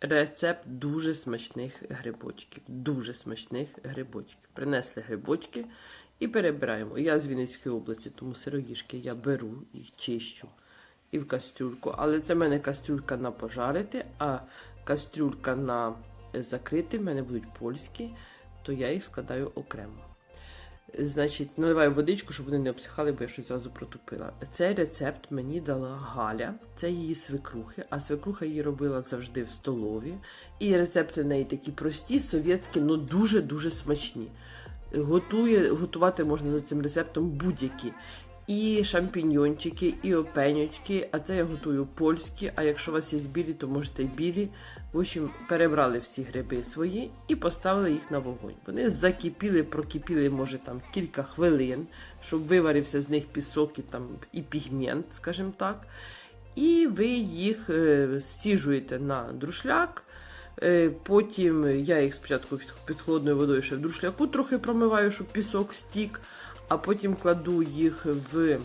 рецепт дуже смачних грибочків. Дуже смачних грибочків. Принесли грибочки і перебираємо. Я з Вінницької області, тому сироїшки я беру, їх чищу і в кастрюльку. Але це в мене кастрюлька на пожарити, а кастрюлька на закрити. В мене будуть польські, то я їх складаю окремо. Значить, наливаю водичку, щоб вони не обсихали, бо я щось зразу протупила. Цей рецепт мені дала Галя, це її свекрухи, а свекруха її робила завжди в столові. І рецепти в неї такі прості, совєтські, але дуже-дуже смачні. Готує, готувати можна за цим рецептом будь-які. І шампіньончики, і опеньочки, а це я готую польські, а якщо у вас є білі, то можете й білі. В общем, перебрали всі гриби свої і поставили їх на вогонь. Вони закипіли, прокипіли, може, там кілька хвилин, щоб виварився з них пісок і, там, і пігмент, скажімо так. І ви їх е, стіжуєте на друшляк. Е, Потім я їх спочатку під холодною водою ще в друшляку трохи промиваю, щоб пісок стік, а потім кладу їх в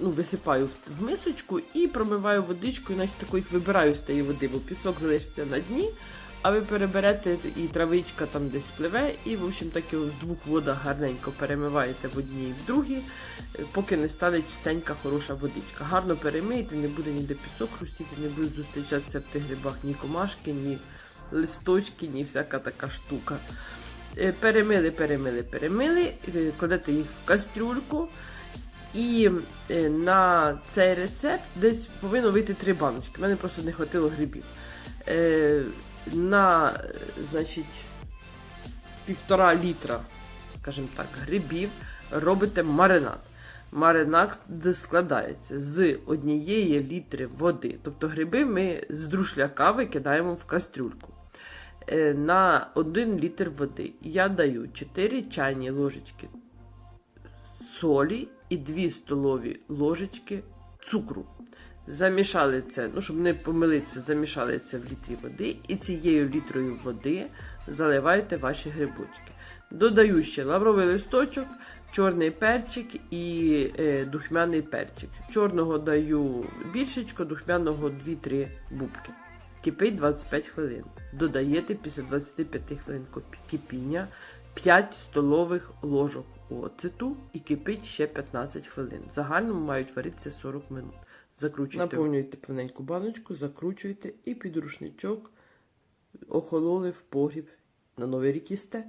ну, висипаю в, мисочку і промиваю водичкою, значить тако їх вибираю з тієї води, бо пісок залишиться на дні, а ви переберете і травичка там десь пливе, і, в общем, так його в двох водах гарненько перемиваєте в одній і в другій, е, поки не стане чистенька, хороша водичка. Гарно перемийте, не буде ніде пісок хрустіти, не будуть зустрічатися в тих грибах ні комашки, ні листочки, ні всяка така штука. Е, Перемили, перемили, перемили, е, кладете їх в кастрюльку. І е, на цей рецепт десь повинно вийти три баночки. У мене просто не хватило грибів. На, значить, півтора літра, скажімо так, грибів робите маринад. Маринад складається з однієї літри води. Тобто гриби ми з друшляка викидаємо в кастрюльку. Е, На 1 літр води я даю 4 чайні ложечки солі і 2 столові ложечки цукру. Замішали це, ну, щоб не помилитися, замішали це в літрі води, і цією літрою води заливаєте ваші грибочки. Додаю ще лавровий листочок, чорний перчик і е, духмяний перчик. Чорного даю більшечко, духмяного 2-3 бубки. Кипить 25 хвилин. Додаєте після 25 хвилин кипіння 5 столових ложок оцету і кипить ще 15 хвилин. В загальному мають варитися 40 минут. Закручуйте. Наповнюєте повненьку баночку, закручуєте і під рушничок охололи в погріб. На новий рік їсте.